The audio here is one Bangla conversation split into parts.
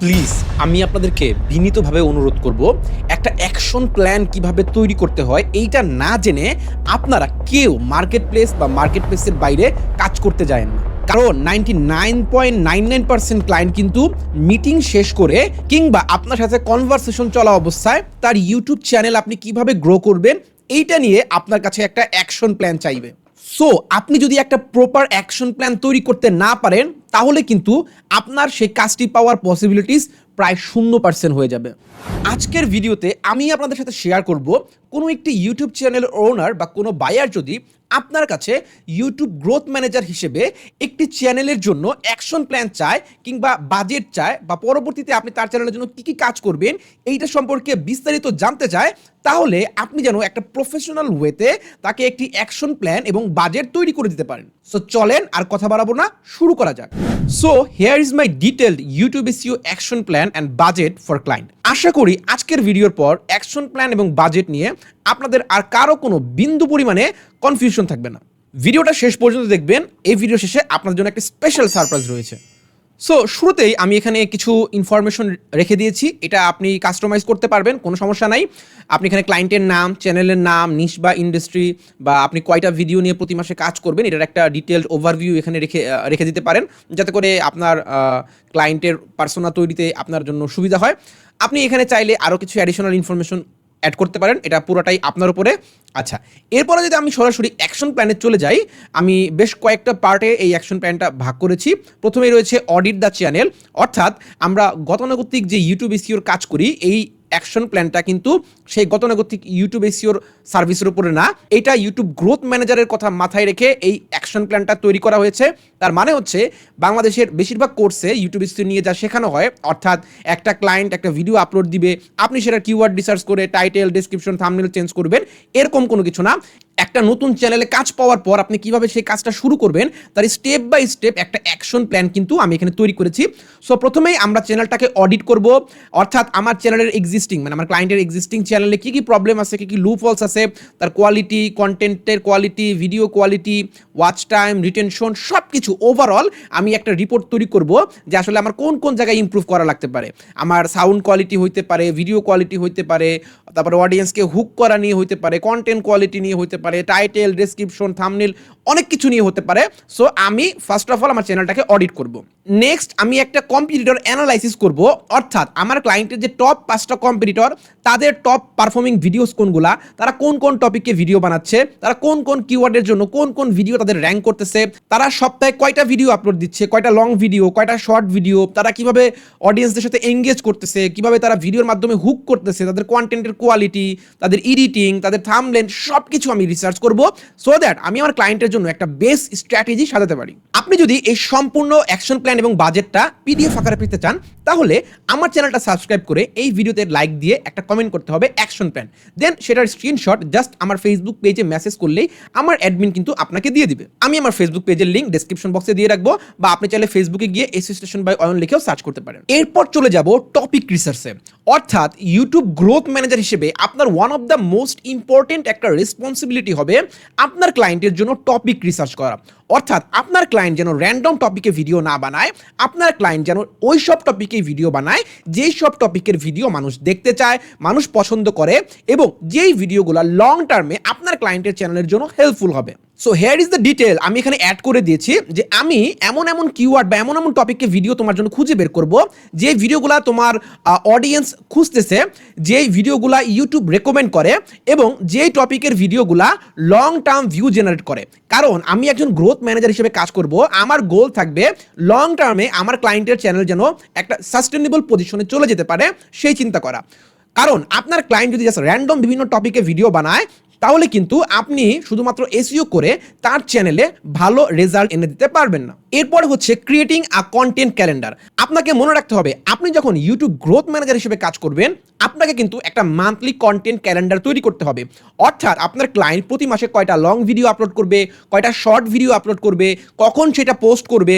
প্লিজ, আমি আপনাদেরকে বিনীতভাবে অনুরোধ করব, একটা অ্যাকশন প্ল্যান কীভাবে তৈরি করতে হয়, এইটা না জেনে আপনারা কেউ মার্কেট প্লেস বা মার্কেট প্লেসের বাইরে কাজ করতে যায় না। কারণ ninety nine point nine nine percent client কিন্তু মিটিং শেষ করে কিংবা আপনার সাথে কনভারসেশন চলা অবস্থায় তার ইউটিউব চ্যানেল আপনি কীভাবে গ্রো করবেন, এইটা নিয়ে আপনার কাছে একটা অ্যাকশন প্ল্যান চাইবে। সো আপনি যদি একটা প্রপার অ্যাকশন প্ল্যান তৈরি করতে না পারেন, তাহলে কিন্তু আপনার সেই কাজটি পাওয়ার পসিবিলিটিস প্রায় শূন্য পার্সেন্ট হয়ে যাবে। আজকের ভিডিওতে আমি আপনাদের সাথে শেয়ার করব কোনো একটি ইউটিউব চ্যানেলের ওনার বা কোনো বায়ার যদি আপনার কাছে ইউটিউব গ্রোথ ম্যানেজার হিসেবে একটি চ্যানেলের জন্য অ্যাকশন প্ল্যান চায় কিংবা বাজেট চায় বা পরবর্তীতে আপনি তার চ্যানেলের জন্য কী কী কাজ করবেন, এইটা সম্পর্কে বিস্তারিত জানতে চায় তাহলে আপনি যেন একটা প্রফেশনাল ওয়েতে তাকে একটি অ্যাকশন প্ল্যান এবং বাজেট তৈরি করে দিতে পারেন। সো চলেন আর কথা বাড়াবো না, শুরু করা যাক। So here is my detailed YouTube SEO action plan and budget for client আশা করি আজকের ভিডিওর পর অ্যাকশন প্ল্যান এবং বাজেট নিয়ে আপনাদের আর কারও কোনো বিন্দু পরিমাণে কনফিউশন থাকবে না। ভিডিওটা শেষ পর্যন্ত দেখবেন। এই ভিডিও শেষে আপনার জন্য একটা স্পেশাল সারপ্রাইজ রয়েছে। সো শুরুতেই আমি এখানে কিছু ইনফরমেশন রেখে দিয়েছি। এটা আপনি কাস্টমাইজ করতে পারবেন, কোনো সমস্যা নাই। আপনি এখানে ক্লায়েন্টের নাম চ্যানেলের নাম নিশ বা ইন্ডাস্ট্রি বা আপনি কয়টা ভিডিও নিয়ে প্রতি মাসে কাজ করবেন, এটার একটা ডিটেলড ওভারভিউ এখানে রেখে রেখে দিতে পারেন। যাতে করে আপনার ক্লায়েন্টের পার্সোনা তৈরিতে আপনার জন্য সুবিধা হয়। আপনি এখানে চাইলে আরও কিছু অ্যাডিশনাল ইনফরমেশন অ্যাড করতে পারেন, এটা পুরোটাই আপনার উপরে। আচ্ছা এরপরে যদি আমি সরাসরি অ্যাকশন প্ল্যানে চলে যাই, আমি বেশ কয়েকটা পার্টে এই অ্যাকশন প্ল্যানটা ভাগ করেছি। প্রথমেই রয়েছে অডিট দ্য চ্যানেল অর্থাৎ আমরা গতানুগতিক যে ইউটিউব এসিওর কাজ করি, এই অ্যাকশন প্ল্যানটা কিন্তু সেই গতানুগতিক ইউটিউব এসিওর সার্ভিসের উপরে না, এটা ইউটিউব গ্রোথ ম্যানেজারের কথা মাথায় রেখে এই অ্যাকশন প্ল্যানটা তৈরি করা হয়েছে। তার মানে হচ্ছে বাংলাদেশের বেশিরভাগ কোর্সে ইউটিউব এসিও নিয়ে যা শেখানো হয়, অর্থাৎ একটা ক্লায়েন্ট একটা ভিডিও আপলোড দিবে, আপনি সেটা কিওয়ার্ড রিসার্চ করে টাইটেল ডিসক্রিপশন থামনেল চেঞ্জ করবেন, এরকম কোনো কিছু না। একটা নতুন চ্যানেলে কাজ পাওয়ার পর আপনি কীভাবে সেই কাজটা শুরু করবেন, তার স্টেপ বাই স্টেপ একটা অ্যাকশন প্ল্যান কিন্তু আমি এখানে তৈরি করেছি। সো প্রথমেই আমরা চ্যানেলটাকে অডিট করব, অর্থাৎ আমার চ্যানেলের এক্সিস্টিং মানে আমার ক্লায়েন্টের এক্সিস্টিং চ্যানেলে কী কী প্রবলেম আছে, কী কী লু ফলস আছে, তার কোয়ালিটি কন্টেন্টের quality video quality watch time retention সব কিছু ওভারঅল আমি একটা রিপোর্ট তৈরি করব যে আসলে আমার কোন কোন জায়গায় ইমপ্রুভ করা লাগতে পারে। আমার সাউন্ড কোয়ালিটি হইতে পারে ভিডিও কোয়ালিটি হইতে পারে তারপরে অডিয়েন্সকে হুক করা নিয়ে হইতে পারে কন্টেন্ট কোয়ালিটি নিয়ে হইতে পারে টাইটেল ডেসক্রিপশন থামনেল অনেক কিছু নিয়ে হতে পারে। সো আমি ফার্স্ট অফ অল আমার চ্যানেলটাকে অডিট করব। নেক্সট আমি একটা কম্পিটিটর অ্যানালাইসিস করব। অর্থাৎ আমার ক্লায়েন্টের যে টপ পাঁচটা কম্পিটিটর তাদের টপ পারফর্মিং ভিডিওস কোনগুলা, তারা কোন কোন টপিকে ভিডিও বানাচ্ছে, তারা কোন কোন কিওয়ার্ডের জন্য কোন কোন ভিডিও তাদের র্যাঙ্ক করতেছে, তারা সপ্তাহে কয়টা ভিডিও আপলোড দিচ্ছে, কয়টা লং ভিডিও কয়টা শর্ট ভিডিও তারা কীভাবে অডিয়েন্সদের সাথে এঙ্গেজ করতেছে, কীভাবে তারা ভিডিওর মাধ্যমে হুক করতেছে, তাদের কন্টেন্টের কোয়ালিটি তাদের এডিটিং তাদের থামলেন সব কিছু আমি রিসার্চ করব। সো দ্যাট আমি আমার ক্লায়েন্টের জন্য একটা বেস স্ট্র্যাটেজি সাজাতে পারি। আপনি যদি এই সম্পূর্ণ অ্যাকশন প্ল্যান এবং বাজেটটা পিডিএফ আকারে পেতে চান, তাহলে আমার চ্যানেলটা সাবস্ক্রাইব করে এই ভিডিওতে লাইক দিয়ে একটা কমেন্ট করতে হবে অ্যাকশন প্ল্যান। দেন সেটার স্ক্রিনশট, জাস্ট আমার ফেসবুক পেজে মেসেজ করলেই আমার অ্যাডমিন কিন্তু আপনাকে দিয়ে দিবে। আমি আমার ফেসবুক পেজের লিঙ্ক ডেসক্রিপশন বক্সে দিয়ে রাখব বা আপনি চাইলে ফেসবুকে গিয়ে অ্যাসোসিয়েশন বাই অয়ন লিখেও সার্চ করতে পারেন। এরপর চলে যাব টপিক রিসার্চে অর্থাৎ ইউটিউব গ্রোথ ম্যানেজার হিসেবে আপনার one of the most important একটা রেসপন্সিবিলিটি হবে আপনার ক্লায়েন্টের জন্য টপিক রিসার্চ করা। অর্থাৎ আপনার ক্লায়েন্ট যেন র্যান্ডম টপিকে ভিডিও না বানায়, আপনার ক্লায়েন্ট যেন ওই সব টপিকে ভিডিও বানায়, যেই সব টপিকের ভিডিও মানুষ দেখতে চায়, মানুষ পছন্দ করে, এবং যেই ভিডিওগুলো লং টার্মে আপনার ক্লায়েন্টের চ্যানেলের জন্য হেল্পফুল হবে। So here is the detail আমি এখানে অ্যাড করে দিয়েছি যে আমি এমন এমন কিওয়ার্ড বা এমন এমন টপিককে ভিডিও তোমার জন্য খুঁজে বের করব, যে ভিডিওগুলো তোমার অডিয়েন্স খুঁজতেছে, যেই ভিডিওগুলা ইউটিউব রেকমেন্ড করে এবং যেই টপিকের ভিডিওগুলা লং টার্ম ভিউ জেনারেট করে। কারণ আমি একজন গ্রোথ ম্যানেজার হিসেবে কাজ করব, আমার গোল থাকবে লং টার্মে আমার ক্লায়েন্টের চ্যানেল যেন একটা সাস্টেনেবল পজিশনে চলে যেতে পারে, সেই চিন্তা করা। কারণ আপনার ক্লায়েন্ট যদি জাস্ট র্যান্ডম বিভিন্ন টপিকে ভিডিও বানায় তাহলে কিন্তু আপনি শুধুমাত্র এসিও করে তার চ্যানেলে ভালো রেজাল্ট এনে দিতে পারবেন না। এরপর হচ্ছে ক্রিয়েটিং আ কন্টেন্ট ক্যালেন্ডার আপনাকে মনে রাখতে হবে, আপনি যখন ইউটিউব গ্রোথ ম্যানেজার হিসেবে কাজ করবেন, আপনাকে কিন্তু একটা মান্থলি কন্টেন্ট ক্যালেন্ডার তৈরি করতে হবে। অর্থাৎ আপনার ক্লায়েন্ট প্রতি মাসে কয়টা লং ভিডিও আপলোড করবে, কয়টা শর্ট ভিডিও আপলোড করবে, কখন সেটা পোস্ট করবে,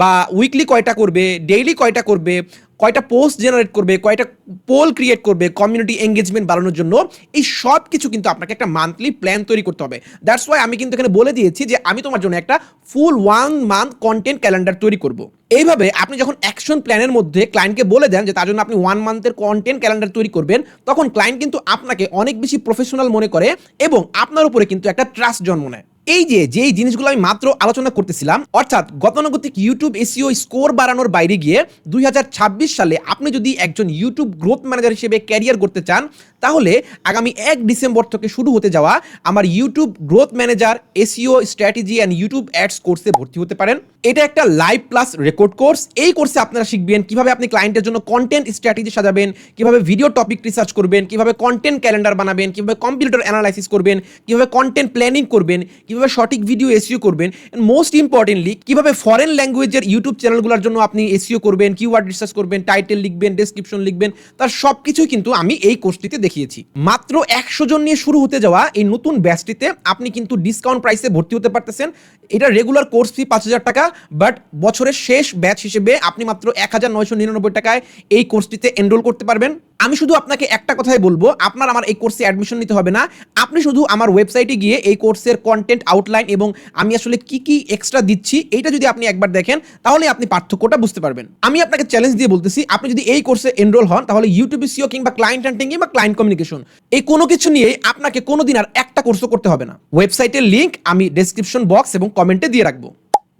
বা উইকলি কয়টা করবে ডেইলি কয়টা করবে কয়টা পোস্ট জেনারেট করবে, কয়টা পোল ক্রিয়েট করবে কমিউনিটি এঙ্গেজমেন্ট বাড়ানোর জন্য, এই সব কিছু কিন্তু আপনাকে একটা মান্থলি প্ল্যান তৈরি করতে হবে। দ্যাটস ওয়াই আমি কিন্তু এখানে বলে দিয়েছি যে আমি তোমার জন্য একটা full one month content calendar তৈরি করব। এইভাবে আপনি যখন অ্যাকশন প্ল্যানের মধ্যে ক্লায়েন্টকে বলে দেন যে তার জন্য আপনি ওয়ান মান্থের কন্টেন্ট ক্যালেন্ডার তৈরি করবেন, তখন ক্লায়েন্ট কিন্তু আপনাকে অনেক বেশি প্রফেশনাল মনে করে এবং আপনার উপরে কিন্তু একটা ট্রাস্ট জন্ম নেয়। এই যে যেই জিনিসগুলো আমি মাত্র আলোচনা করতেছিলাম, অর্থাৎ গতানুগতিক ইউটিউব এসিও স্কোর বাড়ানোর বাইরে গিয়ে দু হাজার ছাব্বিশ সালে আপনি যদি একজন ইউটিউব গ্রোথ ম্যানেজার হিসেবে ক্যারিয়ার করতে চান, তাহলে আগামী এক ডিসেম্বর থেকে শুরু হতে যাওয়া আমার YouTube growth manager SEO strategy and YouTube ads কোর্সে ভর্তি হতে পারেন। এটা একটা লাইভ প্লাস রেকর্ড কোর্স এই কোর্সে আপনারা শিখবেন কীভাবে আপনি ক্লায়েন্টের জন্য কন্টেন্ট স্ট্র্যাটেজি সাজাবেন, কীভাবে ভিডিও টপিক রিসার্চ করবেন, কীভাবে কন্টেন্ট ক্যালেন্ডার বানাবেন, কীভাবে কম্পিউটার অ্যানালাইসিস করবেন, কীভাবে কন্টেন্ট প্ল্যানিং করবেন কীভাবে সঠিক ভিডিও এসিও করবেন মোস্ট ইম্পর্টেন্টলি কীভাবে ফরেন ল্যাঙ্গুয়েজের ইউটিউব চ্যানেলগুলোর জন্য আপনি এসিও করবেন কিওয়ার্ড রিসার্চ করবেন টাইটেল লিখবেন ডেসক্রিপশন লিখবেন, তার সব কিছুই কিন্তু আমি এই কোর্সটিতে দেখিয়েছি। মাত্র একশো জন নিয়ে শুরু হতে যাওয়া এই নতুন ব্যাচটিতে আপনি কিন্তু ডিসকাউন্ট প্রাইসে ভর্তি হতে পারতেছেন। এটা রেগুলার কোর্স ফি পাঁচ হাজার টাকা বাট বছরের শেষ ব্যাচ হিসেবে আপনি মাত্র এক হাজার নয়শো নিরানব্বই টাকায় এই কোর্সটিতে এনরোল করতে পারবেন। আমি শুধু আপনাকে একটা কথাই বলব, আপনার আমার এই কোর্সে অ্যাডমিশন নিতে হবে না। আপনি শুধু আমার ওয়েবসাইটে গিয়ে এই কোর্সের কন্টেন্ট আউটলাইন এবং আমি আসলে কি কি এক্সট্রা দিচ্ছি, এইটা যদি আপনি একবার দেখেন, তাহলে আপনি পার্থক্যটা বুঝতে পারবেন। আমি আপনাকে চ্যালেঞ্জ দিয়ে বলতেছি, আপনি যদি এই কোর্সে এনরোল হন, তাহলে ইউটিউব সিও কিংবা ক্লায়েন্ট হান্টিং কিংবা ক্লায়েন্ট কমিউনিকেশন এই কোনো কিছু নিয়ে আপনাকে কোনোদিন আর একটা কোর্সও করতে হবে না। ওয়েবসাইটের লিঙ্ক আমি ডেসক্রিপশন বক্স এবং কমেন্টে দিয়ে রাখব।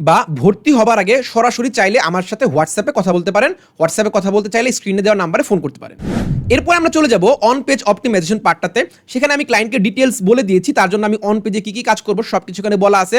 বা ভর্তি হবার আগে সরাসরি চাইলে আমার সাথে হোয়াটসঅ্যাপে কথা বলতে পারেন। হোয়াটসঅ্যাপে কথা বলতে চাইলে স্ক্রিনে দেওয়া নাম্বারে ফোন করতে পারেন। এরপর আমরা চলে যাব অন পেজ অপটিমাইজেশন পার্টটাতে সেখানে আমি ক্লায়েন্টকে ডিটেলস বলে দিয়েছি, তার জন্য আমি অন পেজে কী কী কাজ করব সব কিছু এখানে বলা আছে।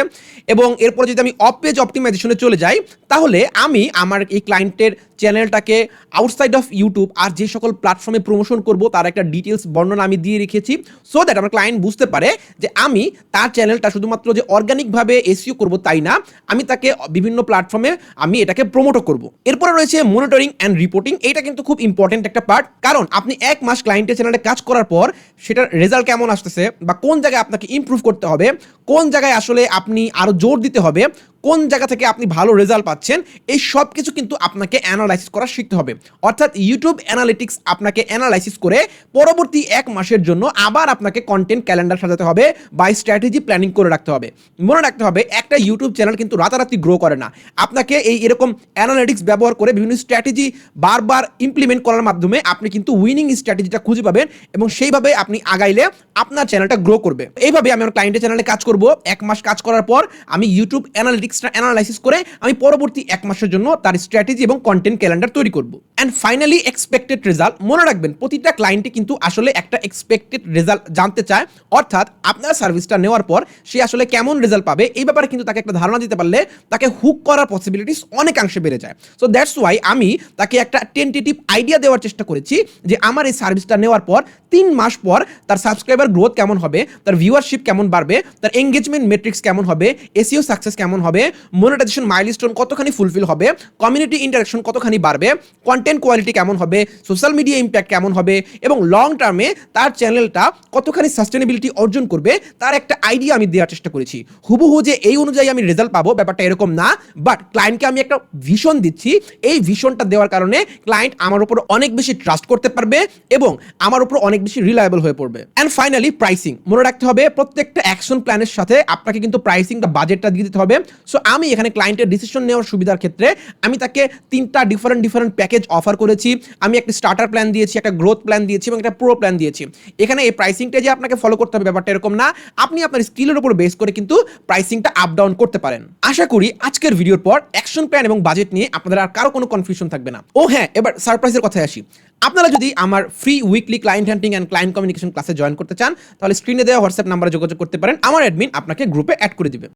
এবং এরপর যদি আমি অফ পেজ অপটিমাইজেশনে চলে যাই, তাহলে আমি আমার এই ক্লায়েন্টের চ্যানেলটাকে আউটসাইড অফ ইউটিউব আর যে সকল প্ল্যাটফর্মে প্রমোশন করব, তার একটা ডিটেলস বর্ণনা আমি দিয়ে রেখেছি। সো দ্যাট আমার ক্লায়েন্ট বুঝতে পারে যে আমি তার চ্যানেলটা শুধুমাত্র যে অর্গানিকভাবে এসিও করব তাই না, আমি তাকে বিভিন্ন প্ল্যাটফর্মে আমি এটাকে প্রমোটও করব। এরপরে রয়েছে মনিটরিং অ্যান্ড রিপোর্টিং এটা কিন্তু খুব ইম্পর্টেন্ট একটা পার্ট কারণ আপনি এক মাস ক্লায়েন্টের চ্যানেলে কাজ করার পর সেটার রেজাল্ট কেমন আসতেছে বা কোন জায়গায় আপনাকে ইম্প্রুভ করতে হবে, কোন জায়গায় আসলে আপনি আরও জোর দিতে হবে কোন জায়গা থেকে আপনি ভালো রেজাল্ট পাচ্ছেন, এই সব কিছু কিন্তু আপনাকে অ্যানালাইসিস করা শিখতে হবে। অর্থাৎ ইউটিউব অ্যানালিটিক্স আপনাকে অ্যানালাইসিস করে পরবর্তী এক মাসের জন্য আবার আপনাকে কন্টেন্ট ক্যালেন্ডার সাজাতে হবে বা স্ট্র্যাটেজি প্ল্যানিং করে রাখতে হবে। মনে রাখতে হবে, একটা ইউটিউব চ্যানেল কিন্তু রাতারাতি গ্রো করে না। আপনাকে এই এরকম অ্যানালিটিক্স ব্যবহার করে বিভিন্ন স্ট্র্যাটেজি বারবার ইমপ্লিমেন্ট করার মাধ্যমে আপনি কিন্তু উইনিং স্ট্র্যাটেজিটা খুঁজে পাবেন এবং সেইভাবে আপনি আগাইলে আপনার চ্যানেলটা গ্রো করবে। এইভাবে আমি আমার ক্লায়েন্টের চ্যানেলে কাজ করব। এক মাস কাজ করার পর আমি ইউটিউব অ্যানালিটিক্সটা অ্যানালাইসিস করে আমি পরবর্তী এক মাসের জন্য তার স্ট্র্যাটেজি এবং কন্টেন্ট ক্যালেন্ডার তৈরি করব। অ্যান্ড ফাইনালি এক্সপেক্টেড রেজাল্ট মনে রাখবেন, প্রতিটা ক্লায়েন্টে কিন্তু আসলে একটা এক্সপেক্টেড রেজাল্ট জানতে চায়। অর্থাৎ আপনার সার্ভিসটা নেওয়ার পর সে আসলে কেমন রেজাল্ট পাবে, এই ব্যাপারে কিন্তু তাকে একটা ধারণা দিতে পারলে তাকে হুক করার পসিবিলিটিস অনেকাংশে বেড়ে যায়। সো দ্যাটস ওয়াই আমি তাকে একটা টেন্টেটিভ আইডিয়া দেওয়ার চেষ্টা করেছি যে আমার এই সার্ভিসটা নেওয়ার পর, তিন মাস পর তার সাবস্ক্রাইবার গ্রোথ কেমন হবে, তার ভিউয়ারশিপ কেমন বাড়বে, তার এঙ্গেজমেন্ট মেট্রিক্স কেমন হবে এসিও সাকসেস কেমন হবে মনিটাইজেশন মাইলস্টোন কতখানি ফুলফিল হবে কমিউনিটি ইন্টারাকশন কতখানি বাড়বে কন্টেন্ট কোয়ালিটি কেমন হবে সোশ্যাল মিডিয়া ইম্প্যাক্ট কেমন হবে এবং লং টার্মে তার চ্যানেলটা কতখানি সাস্টেনেবিলিটি অর্জন করবে, তার একটা আইডিয়া আমি দেওয়ার চেষ্টা করেছি। হুবহু যে এই অনুযায়ী আমি রেজাল্ট পাবো, ব্যাপারটা এরকম না বাট ক্লায়েন্টকে আমি একটা ভিশন দিচ্ছি। এই ভিশনটা দেওয়ার কারণে ক্লায়েন্ট আমার উপর অনেক বেশি ট্রাস্ট করতে পারবে এবং আমার উপর অনেক বেশি রিলায়েবল হয়ে পড়বে। অ্যান্ড ফাইনালি প্রাইসিং মনে রাখতে হবে, প্রত্যেকটা অ্যাকশন প্ল্যানের সাথে আপনাকে কিন্তু প্রাইসিং বা বাজেটটা দিয়ে দিতে হবে। সো আমি এখানে ক্লায়েন্টের ডিসিশন নেওয়ার সুবিধার ক্ষেত্রে আমি তাকে তিনটা ডিফারেন্ট ডিফারেন্ট প্যাকেজ অফার করেছি, আমি একটা স্টার্টার প্ল্যান দিয়েছি, একটা গ্রোথ প্ল্যান দিয়েছি এবং একটা প্রো প্ল্যান দিয়েছি। এখানে এই প্রাইসিংটা যে আপনাকে ফলো করতে হবে ব্যাপারটা এরকম না, আপনি আপনার স্কিলের উপর বেস করে কিন্তু প্রাইসিংটা আপ ডাউন করতে পারেন। আশা করি আজকের ভিডিওর পর অ্যাকশন প্ল্যান এবং বাজেট নিয়ে আপনাদের আর কারও কোনো কনফিউশন থাকবে না। ও হ্যাঁ এবার সারপ্রাইজের কথায় আসি। আপনারা যদি আমার free weekly client hunting and client communication ক্লাসে জয়েন করতে চান, তাহলে স্ক্রিনে দেওয়া হোয়াটসঅ্যাপ নাম্বারে যোগাযোগ করতে পারেন, আমার অ্যাডমিন আপনাকে গ্রুপে অ্যাড করে দিবে।